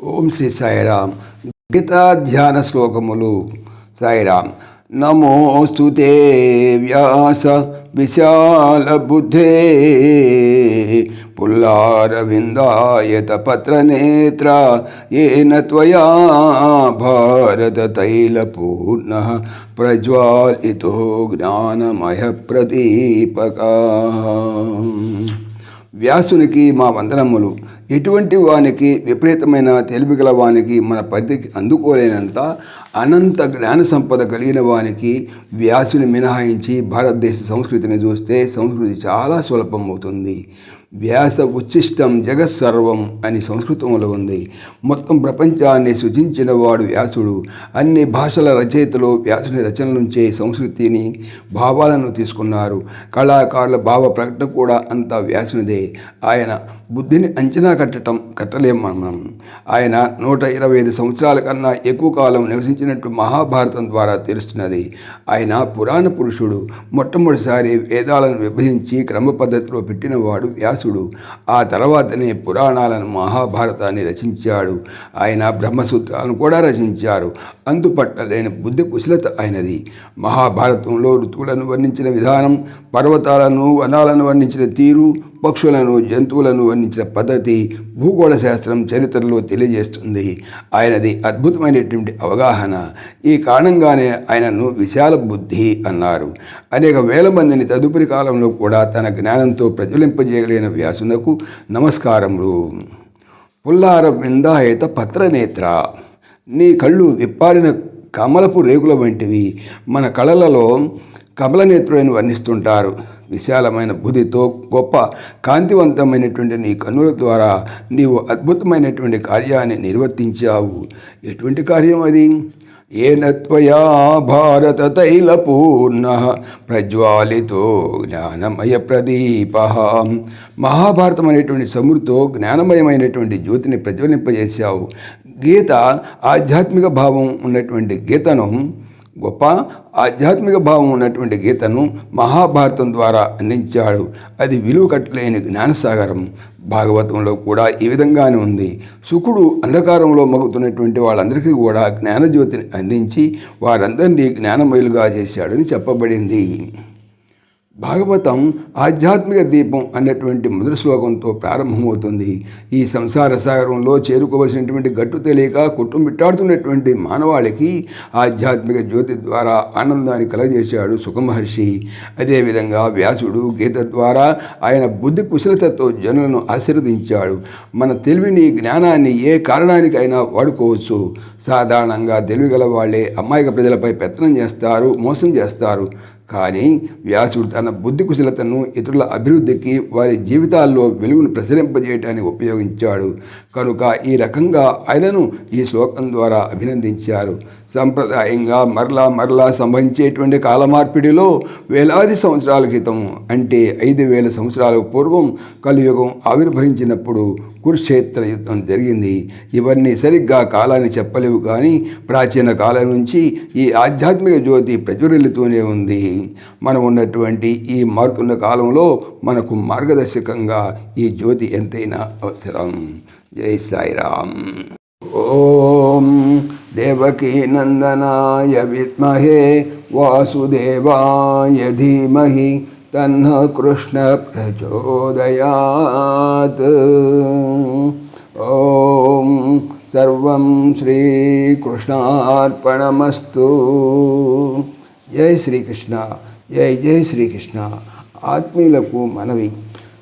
ఓం శ్రీ సాయిరామ్ గీతా ధ్యాన శ్లోకములు సాయిరామ్ నమోస్తు తే వ్యాస విశాల బుద్ధే పుల్లారవిందాయత పత్రనేత్ర ఏన త్వయా భారత తైలపూర్ణ ప్రజ్వాలితో జ్ఞానమయ ప్రదీపకా వ్యాసునికి మా వందనములు. ఎటువంటి వానికి విపరీతమైన తెలివిగల వానికి మన పద్ధతికి అందుకోలేనంత అనంత జ్ఞాన సంపద కలిగిన వానికి వ్యాసుని మినహాయించి భారతదేశ సంస్కృతిని చూస్తే సంస్కృతి చాలా సులభం అవుతుంది వ్యాస ఉచ్ఛిష్టం జగత్సర్వం అని సంస్కృతంలో ఉంది. మొత్తం ప్రపంచాన్ని సృజించిన వాడు వ్యాసుడు. అన్ని భాషల రచయితలు వ్యాసుని రచన నుంచే సంస్కృతిని భావాలను తీసుకున్నారు. కళాకారుల భావ ప్రకటన కూడా అంతా వ్యాసునిదే. ఆయన బుద్ధిని అంచనా కట్టడం కట్టలేం మనం. ఆయన నూట ఇరవై ఐదు సంవత్సరాల కన్నా ఎక్కువ కాలం నివసించినట్టు మహాభారతం ద్వారా తెలుస్తున్నది. ఆయన పురాణ పురుషుడు. మొట్టమొదటిసారి వేదాలను విభజించి క్రమ పద్ధతిలో పెట్టినవాడు వ్యాసుడు. ఆ తర్వాతనే పురాణాలను మహాభారతాన్ని రచించాడు. ఆయన బ్రహ్మసూత్రాలను కూడా రచించారు. అందుపట్టలేని బుద్ధి కుశలత ఆయనది. మహాభారతంలో ఋతువులను వర్ణించిన విధానం పర్వతాలను వనాలను వర్ణించిన తీరు పక్షులను జంతువులను వర్ణించిన పద్ధతి భూగోళ శాస్త్రం చరిత్రలో తెలియజేస్తుంది. ఆయనది అద్భుతమైనటువంటి అవగాహన. ఈ కారణంగానే ఆయనను విశాల బుద్ధి అన్నారు. అనేక వేల మందిని తదుపరి కాలంలో కూడా తన జ్ఞానంతో ప్రజ్వలింపజేయగలిగిన వ్యాసునకు నమస్కారములు. పుల్లార విందాయత పత్రనేత్ర. నీ కళ్ళు విప్పారిన కమలపు రేకుల వంటివి. మన కళలలో కమలనేత్రుడని వర్ణిస్తుంటారు. విశాలమైన బుద్ధితో గొప్ప కాంతివంతమైనటువంటి నీ కన్నుల ద్వారా నీవు అద్భుతమైనటువంటి కార్యాన్ని నిర్వర్తించావు. ఎటువంటి కార్యం అది? ఏ నత్వయా భారత తైలపూర్ణ ప్రజ్వాలితో జ్ఞానమయ ప్రదీప. మహాభారతం అనేటువంటి సముద్రతో జ్ఞానమయమైనటువంటి జ్యోతిని ప్రజ్వలింపజేశావు. గీత ఆధ్యాత్మిక భావం ఉన్నటువంటి గీతను గొప్ప ఆధ్యాత్మిక భావం ఉన్నటువంటి గీతను మహాభారతం ద్వారా అందించాడు. అది విలువ కట్టలేని జ్ఞానసాగరం. భాగవతంలో కూడా ఈ విధంగానే ఉంది. శుకుడు అంధకారంలో మగుతున్నటువంటి వాళ్ళందరికీ కూడా జ్ఞానజ్యోతిని అందించి వారందరినీ జ్ఞానమయులుగా చేశాడని చెప్పబడింది. భాగవతం ఆధ్యాత్మిక దీపం అనేటువంటి మొదటి శ్లోకంతో ప్రారంభమవుతుంది. ఈ సంసార సాగరంలో చేరుకోవలసినటువంటి గట్టు తెలియక కుటుంబిట్టాడుతున్నటువంటి మానవాళికి ఆధ్యాత్మిక జ్యోతి ద్వారా ఆనందాన్ని కలగజేశాడు సుఖమహర్షి. అదేవిధంగా వ్యాసుడు గీత ద్వారా ఆయన బుద్ధి కుశలతతో జనులను ఆశీర్వదించాడు. మన తెలివిని జ్ఞానాన్ని ఏ కారణానికైనా వాడుకోవచ్చు. సాధారణంగా తెలివి గల వాళ్ళే అమాయక ప్రజలపై పెత్తనం చేస్తారు మోసం చేస్తారు. కానీ వ్యాసుడు తన బుద్ధి కుశలతను ఇతరుల అభివృద్ధికి వారి జీవితాల్లో వెలుగును ప్రసరింపజేయటానికి ఉపయోగించాడు. కనుక ఈ రకంగా ఆయనను ఈ శ్లోకం ద్వారా అభినందించారు. సంప్రదాయంగా మరలా మరలా సంభవించేటువంటి కాలమార్పిడిలో వేలాది సంవత్సరాల క్రితం అంటే ఐదు వేల సంవత్సరాల పూర్వం కలియుగం ఆవిర్భవించినప్పుడు కురుక్షేత్ర యుద్ధం జరిగింది. ఇవన్నీ సరిగ్గా కాలాన్ని చెప్పలేవు కానీ ప్రాచీన కాలం నుంచి ఈ ఆధ్యాత్మిక జ్యోతి ప్రజ్వరిల్లుతూనే ఉంది. మనం ఉన్నటువంటి ఈ మారుతున్న కాలంలో మనకు మార్గదర్శకంగా ఈ జ్యోతి ఎంతైనా అవసరం. జై సాయిరామ్. ఓ దేవకీ నందనాయ విద్మహే వాసుదేవాయ ధీమహి తన్న కృష్ణ ప్రచోదయాత్. ఓం సర్వం శ్రీకృష్ణార్పణమస్తు. జై శ్రీకృష్ణ జై జై శ్రీకృష్ణ. ఆత్మీయులకు మనవి.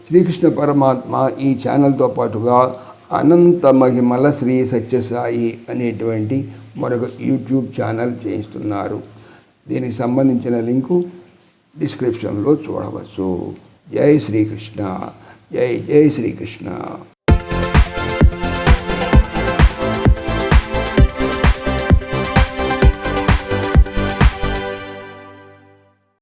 శ్రీకృష్ణ పరమాత్మ ఈ ఛానల్తో పాటుగా అనంత మహిమల శ్రీ సత్యసాయి అనేటువంటి మరొక యూట్యూబ్ ఛానల్ చేయిస్తున్నారు. దీనికి సంబంధించిన లింకు డిస్క్రిప్షన్లో చూడవచ్చు. జై శ్రీకృష్ణ. జై జై శ్రీకృష్ణ.